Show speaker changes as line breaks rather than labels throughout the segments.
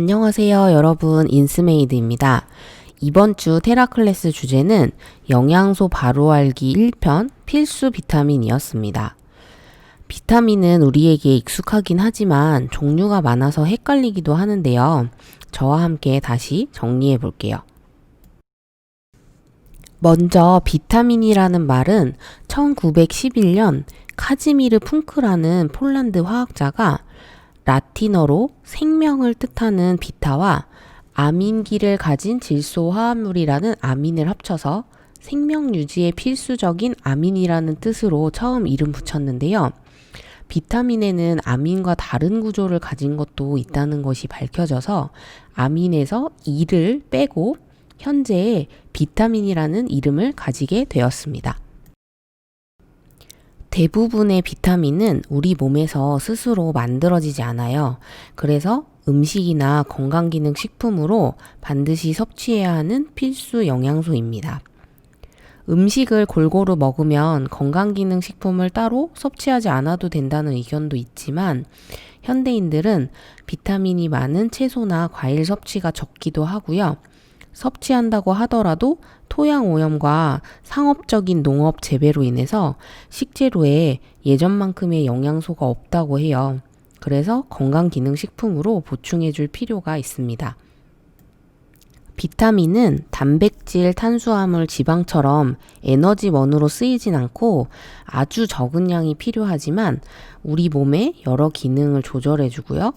안녕하세요, 여러분. 인스메이드입니다. 이번 주 테라클래스 주제는 영양소 바로 알기 1편 필수 비타민이었습니다. 비타민은 우리에게 익숙하긴 하지만 종류가 많아서 헷갈리기도 하는데요. 저와 함께 다시 정리해 볼게요. 먼저 비타민이라는 말은 1911년 카즈미르 푼크라는 폴란드 화학자가 라틴어로 생명을 뜻하는 비타와 아민기를 가진 질소 화합물이라는 아민을 합쳐서 생명 유지에 필수적인 아민이라는 뜻으로 처음 이름 붙였는데요. 비타민에는 아민과 다른 구조를 가진 것도 있다는 것이 밝혀져서 아민에서 이를 빼고 현재의 비타민이라는 이름을 가지게 되었습니다. 대부분의 비타민은 우리 몸에서 스스로 만들어지지 않아요. 그래서 음식이나 건강기능 식품으로 반드시 섭취해야 하는 필수 영양소입니다. 음식을 골고루 먹으면 건강기능 식품을 따로 섭취하지 않아도 된다는 의견도 있지만 현대인들은 비타민이 많은 채소나 과일 섭취가 적기도 하고요. 섭취한다고 하더라도 토양 오염과 상업적인 농업 재배로 인해서 식재료에 예전만큼의 영양소가 없다고 해요. 그래서 건강기능식품으로 보충해 줄 필요가 있습니다. 비타민은 단백질, 탄수화물, 지방처럼 에너지원으로 쓰이진 않고 아주 적은 양이 필요하지만 우리 몸의 여러 기능을 조절해 주고요.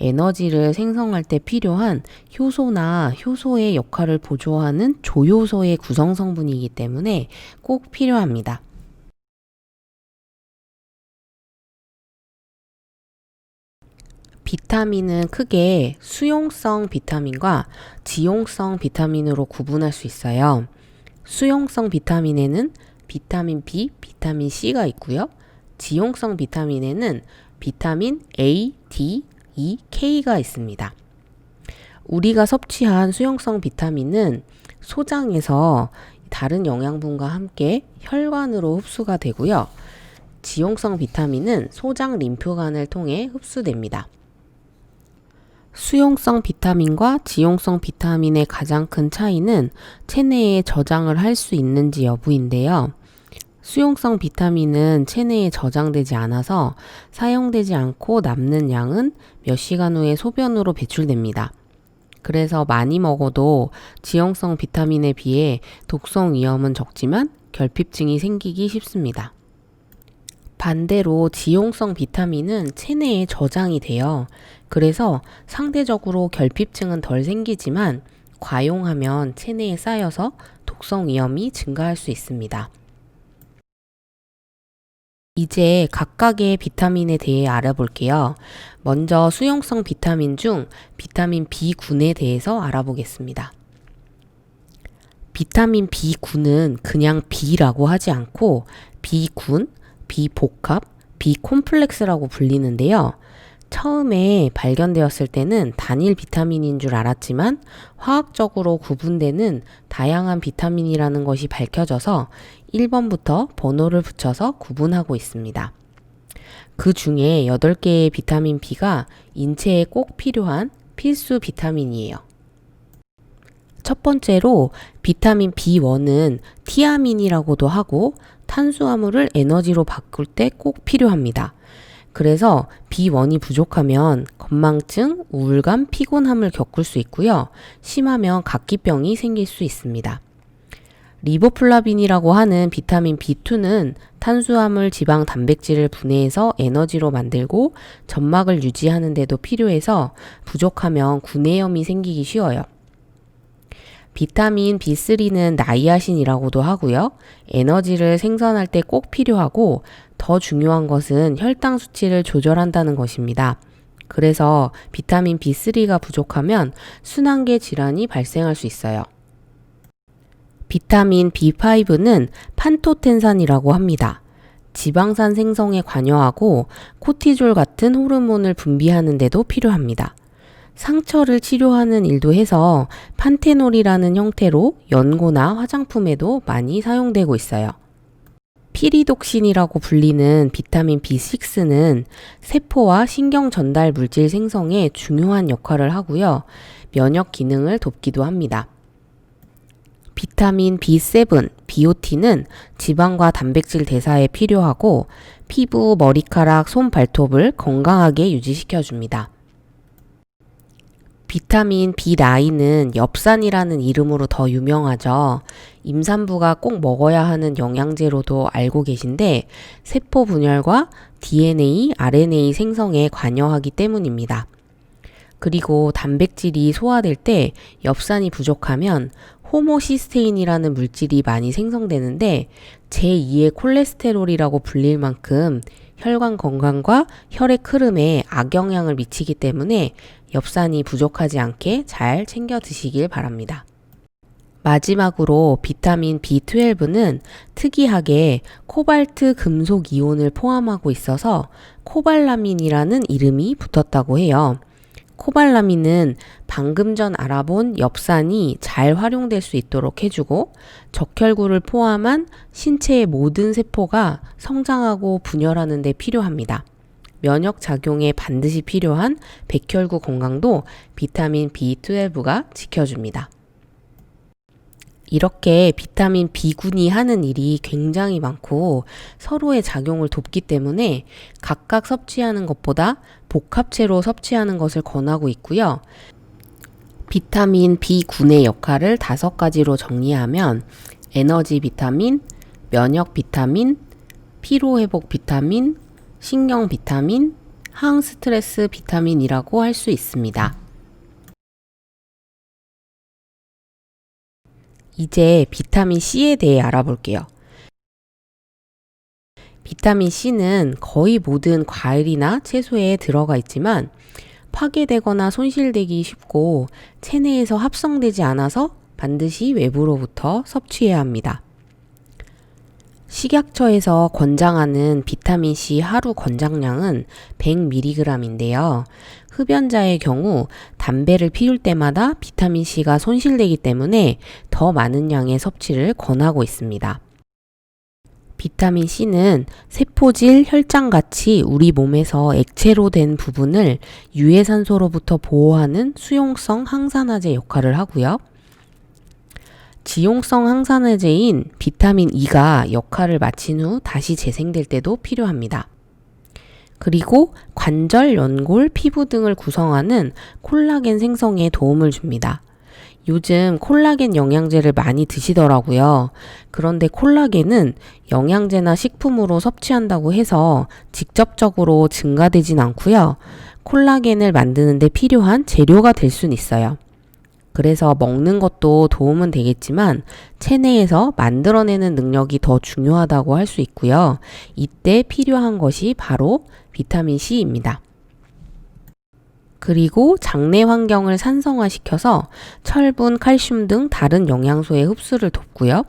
에너지를 생성할 때 필요한 효소나 효소의 역할을 보조하는 조효소의 구성 성분이기 때문에 꼭 필요합니다. 비타민은 크게 수용성 비타민과 지용성 비타민으로 구분할 수 있어요. 수용성 비타민에는 비타민 B, 비타민 C가 있고요. 지용성 비타민에는 비타민 A, D, E, K가 있습니다. 우리가 섭취한 수용성 비타민은 소장에서 다른 영양분과 함께 혈관으로 흡수가 되고요. 지용성 비타민은 소장 림프관을 통해 흡수됩니다. 수용성 비타민과 지용성 비타민의 가장 큰 차이는 체내에 저장을 할 수 있는지 여부인데요. 수용성 비타민은 체내에 저장되지 않아서 사용되지 않고 남는 양은 몇 시간 후에 소변으로 배출됩니다. 그래서 많이 먹어도 지용성 비타민에 비해 독성 위험은 적지만 결핍증이 생기기 쉽습니다. 반대로 지용성 비타민은 체내에 저장이 돼요. 그래서 상대적으로 결핍증은 덜 생기지만 과용하면 체내에 쌓여서 독성 위험이 증가할 수 있습니다. 이제 각각의 비타민에 대해 알아볼게요. 먼저 수용성 비타민 중 비타민 B 군에 대해서 알아보겠습니다. 비타민 B 군은 그냥 B라고 하지 않고 B군, B복합, B콤플렉스라고 불리는데요. 처음에 발견되었을 때는 단일 비타민인 줄 알았지만 화학적으로 구분되는 다양한 비타민이라는 것이 밝혀져서 1번부터 번호를 붙여서 구분하고 있습니다. 그 중에 8개의 비타민 B가 인체에 꼭 필요한 필수 비타민이에요. 첫 번째로 비타민 B1은 티아민이라고도 하고 탄수화물을 에너지로 바꿀 때 꼭 필요합니다. 그래서 B1이 부족하면 건망증, 우울감, 피곤함을 겪을 수 있고요. 심하면 각기병이 생길 수 있습니다. 리보플라빈이라고 하는 비타민 B2는 탄수화물, 지방, 단백질을 분해해서 에너지로 만들고 점막을 유지하는 데도 필요해서 부족하면 구내염이 생기기 쉬워요. 비타민 B3는 나이아신이라고도 하고요. 에너지를 생산할 때 꼭 필요하고 더 중요한 것은 혈당 수치를 조절한다는 것입니다. 그래서 비타민 B3가 부족하면 순환계 질환이 발생할 수 있어요. 비타민 B5는 판토텐산이라고 합니다. 지방산 생성에 관여하고 코티졸 같은 호르몬을 분비하는 데도 필요합니다. 상처를 치료하는 일도 해서 판테놀이라는 형태로 연고나 화장품에도 많이 사용되고 있어요. 피리독신이라고 불리는 비타민 B6는 세포와 신경 전달 물질 생성에 중요한 역할을 하고요. 면역 기능을 돕기도 합니다. 비타민 B7, BOT는 지방과 단백질 대사에 필요하고 피부, 머리카락, 손, 발톱을 건강하게 유지시켜 줍니다. 비타민 B9은 엽산이라는 이름으로 더 유명하죠. 임산부가 꼭 먹어야 하는 영양제로도 알고 계신데 세포 분열과 DNA, RNA 생성에 관여하기 때문입니다. 그리고 단백질이 소화될 때 엽산이 부족하면 호모시스테인이라는 물질이 많이 생성되는데 제2의 콜레스테롤이라고 불릴 만큼 혈관 건강과 혈액 흐름에 악영향을 미치기 때문에 엽산이 부족하지 않게 잘 챙겨 드시길 바랍니다. 마지막으로 비타민 B12는 특이하게 코발트 금속 이온을 포함하고 있어서 코발라민이라는 이름이 붙었다고 해요. 코발라민은 방금 전 알아본 엽산이 잘 활용될 수 있도록 해주고 적혈구를 포함한 신체의 모든 세포가 성장하고 분열하는 데 필요합니다. 면역 작용에 반드시 필요한 백혈구 건강도 비타민 B12가 지켜줍니다. 이렇게 비타민 B군이 하는 일이 굉장히 많고 서로의 작용을 돕기 때문에 각각 섭취하는 것보다 복합체로 섭취하는 것을 권하고 있고요. 비타민 B군의 역할을 다섯 가지로 정리하면 에너지 비타민, 면역 비타민, 피로 회복 비타민, 신경 비타민, 항 스트레스 비타민이라고 할 수 있습니다. 이제 비타민 C에 대해 알아볼게요. 비타민 C는 거의 모든 과일이나 채소에 들어가 있지만 파괴되거나 손실되기 쉽고 체내에서 합성되지 않아서 반드시 외부로부터 섭취해야 합니다. 식약처에서 권장하는 비타민 C 하루 권장량은 100mg인데요. 흡연자의 경우 담배를 피울 때마다 비타민 C가 손실되기 때문에 더 많은 양의 섭취를 권하고 있습니다. 비타민 C는 세포질, 혈장 같이 우리 몸에서 액체로 된 부분을 유해산소로부터 보호하는 수용성 항산화제 역할을 하고요. 지용성 항산화제인 비타민 E가 역할을 마친 후 다시 재생될 때도 필요합니다. 그리고 관절, 연골, 피부 등을 구성하는 콜라겐 생성에 도움을 줍니다. 요즘 콜라겐 영양제를 많이 드시더라고요. 그런데 콜라겐은 영양제나 식품으로 섭취한다고 해서 직접적으로 증가되진 않고요. 콜라겐을 만드는데 필요한 재료가 될 수는 있어요. 그래서 먹는 것도 도움은 되겠지만 체내에서 만들어내는 능력이 더 중요하다고 할 수 있고요. 이때 필요한 것이 바로 비타민 C입니다. 그리고 장내 환경을 산성화시켜서 철분, 칼슘 등 다른 영양소의 흡수를 돕고요.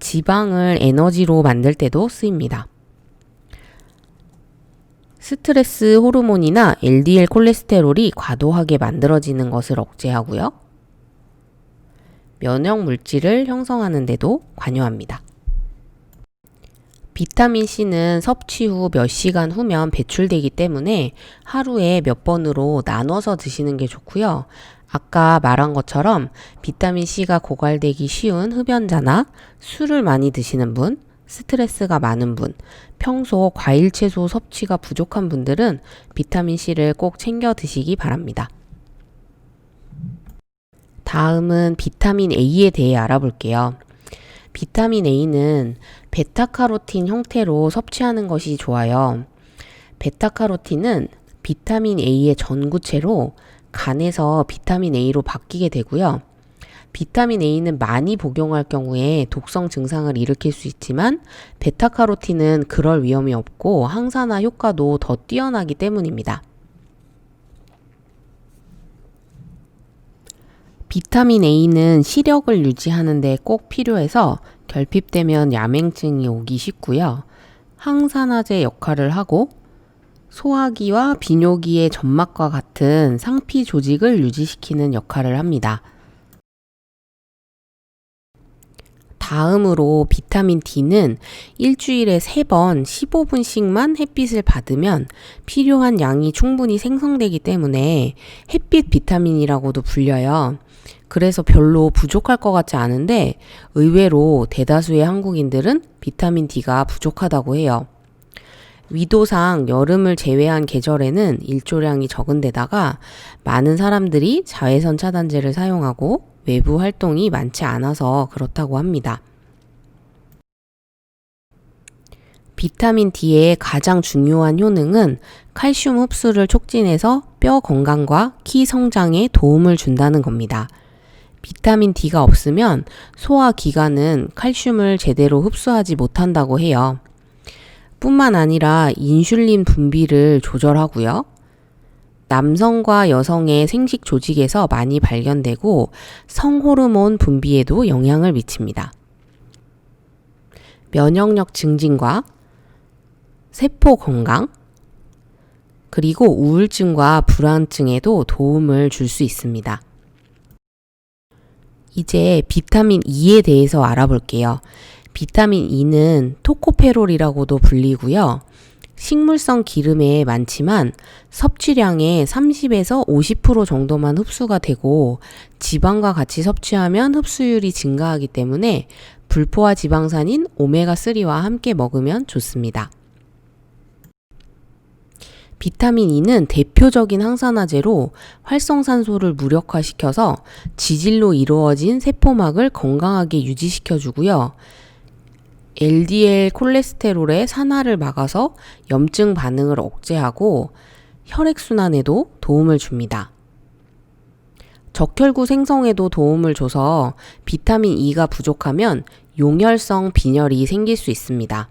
지방을 에너지로 만들 때도 쓰입니다. 스트레스 호르몬이나 LDL 콜레스테롤이 과도하게 만들어지는 것을 억제하고요. 면역 물질을 형성하는 데도 관여합니다. 비타민 C는 섭취 후 몇 시간 후면 배출되기 때문에 하루에 몇 번으로 나눠서 드시는 게 좋고요. 아까 말한 것처럼 비타민 C가 고갈되기 쉬운 흡연자나 술을 많이 드시는 분, 스트레스가 많은 분, 평소 과일 채소 섭취가 부족한 분들은 비타민 C를 꼭 챙겨 드시기 바랍니다. 다음은 비타민 A에 대해 알아볼게요. 비타민 A는 베타카로틴 형태로 섭취하는 것이 좋아요. 베타카로틴은 비타민 A의 전구체로 간에서 비타민 A로 바뀌게 되고요. 비타민 A는 많이 복용할 경우에 독성 증상을 일으킬 수 있지만 베타카로틴은 그럴 위험이 없고 항산화 효과도 더 뛰어나기 때문입니다. 비타민 A는 시력을 유지하는 데 꼭 필요해서 결핍되면 야맹증이 오기 쉽고요. 항산화제 역할을 하고 소화기와 비뇨기의 점막과 같은 상피 조직을 유지시키는 역할을 합니다. 다음으로 비타민 D는 일주일에 3번 15분씩만 햇빛을 받으면 필요한 양이 충분히 생성되기 때문에 햇빛 비타민이라고도 불려요. 그래서 별로 부족할 것 같지 않은데 의외로 대다수의 한국인들은 비타민 D가 부족하다고 해요. 위도상 여름을 제외한 계절에는 일조량이 적은 데다가 많은 사람들이 자외선 차단제를 사용하고 외부 활동이 많지 않아서 그렇다고 합니다. 비타민 D의 가장 중요한 효능은 칼슘 흡수를 촉진해서 뼈 건강과 키 성장에 도움을 준다는 겁니다. 비타민 D가 없으면 소화 기관은 칼슘을 제대로 흡수하지 못한다고 해요. 뿐만 아니라 인슐린 분비를 조절하고요. 남성과 여성의 생식 조직에서 많이 발견되고 성호르몬 분비에도 영향을 미칩니다. 면역력 증진과 세포 건강, 그리고 우울증과 불안증에도 도움을 줄 수 있습니다. 이제 비타민 E에 대해서 알아볼게요. 비타민 E는 토코페롤이라고도 불리고요. 식물성 기름에 많지만 섭취량의 30에서 50% 정도만 흡수가 되고 지방과 같이 섭취하면 흡수율이 증가하기 때문에 불포화 지방산인 오메가3와 함께 먹으면 좋습니다. 비타민 E는 대표적인 항산화제로 활성산소를 무력화시켜서 지질로 이루어진 세포막을 건강하게 유지시켜주고요. LDL 콜레스테롤의 산화를 막아서 염증 반응을 억제하고 혈액순환에도 도움을 줍니다. 적혈구 생성에도 도움을 줘서 비타민 E가 부족하면 용혈성 빈혈이 생길 수 있습니다.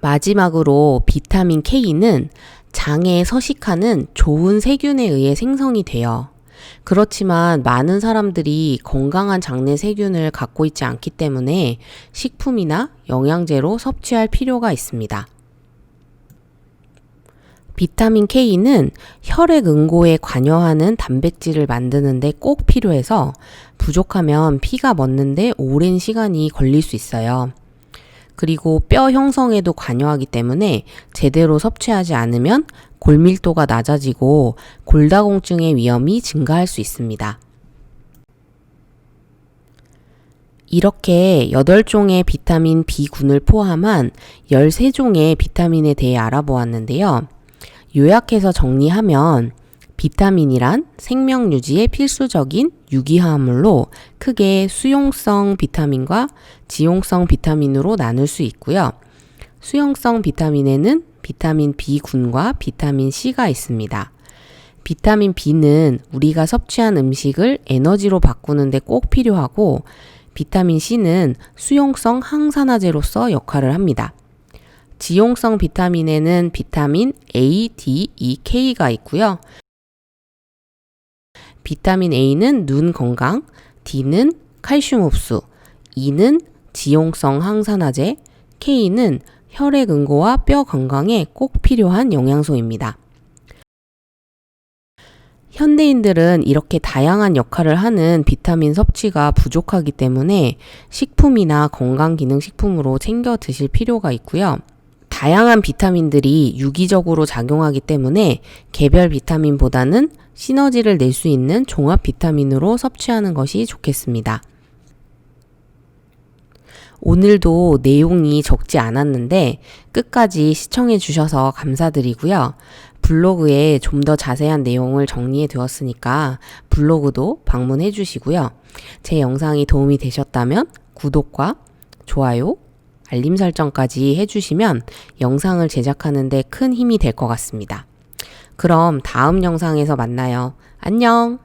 마지막으로 비타민 K는 장에 서식하는 좋은 세균에 의해 생성이 돼요. 그렇지만 많은 사람들이 건강한 장내 세균을 갖고 있지 않기 때문에 식품이나 영양제로 섭취할 필요가 있습니다. 비타민 K는 혈액 응고에 관여하는 단백질을 만드는데 꼭 필요해서 부족하면 피가 멎는데 오랜 시간이 걸릴 수 있어요. 그리고 뼈 형성에도 관여하기 때문에 제대로 섭취하지 않으면 골밀도가 낮아지고 골다공증의 위험이 증가할 수 있습니다. 이렇게 8종의 비타민 B군을 포함한 13종의 비타민에 대해 알아보았는데요. 요약해서 정리하면 비타민이란 생명 유지에 필수적인 유기화합물로 크게 수용성 비타민과 지용성 비타민으로 나눌 수 있고요. 수용성 비타민에는 비타민 B군과 비타민 C가 있습니다. 비타민 B는 우리가 섭취한 음식을 에너지로 바꾸는데 꼭 필요하고 비타민 C는 수용성 항산화제로서 역할을 합니다. 지용성 비타민에는 비타민 A, D, E, K가 있고요. 비타민 A는 눈 건강, D는 칼슘 흡수, E는 지용성 항산화제, K는 혈액 응고와 뼈 건강에 꼭 필요한 영양소입니다. 현대인들은 이렇게 다양한 역할을 하는 비타민 섭취가 부족하기 때문에 식품이나 건강기능식품으로 챙겨 드실 필요가 있고요. 다양한 비타민들이 유기적으로 작용하기 때문에 개별 비타민보다는 시너지를 낼 수 있는 종합 비타민으로 섭취하는 것이 좋겠습니다. 오늘도 내용이 적지 않았는데 끝까지 시청해 주셔서 감사드리고요. 블로그에 좀 더 자세한 내용을 정리해 두었으니까 블로그도 방문해 주시고요. 제 영상이 도움이 되셨다면 구독과 좋아요, 알림 설정까지 해주시면 영상을 제작하는데 큰 힘이 될 것 같습니다. 그럼 다음 영상에서 만나요. 안녕!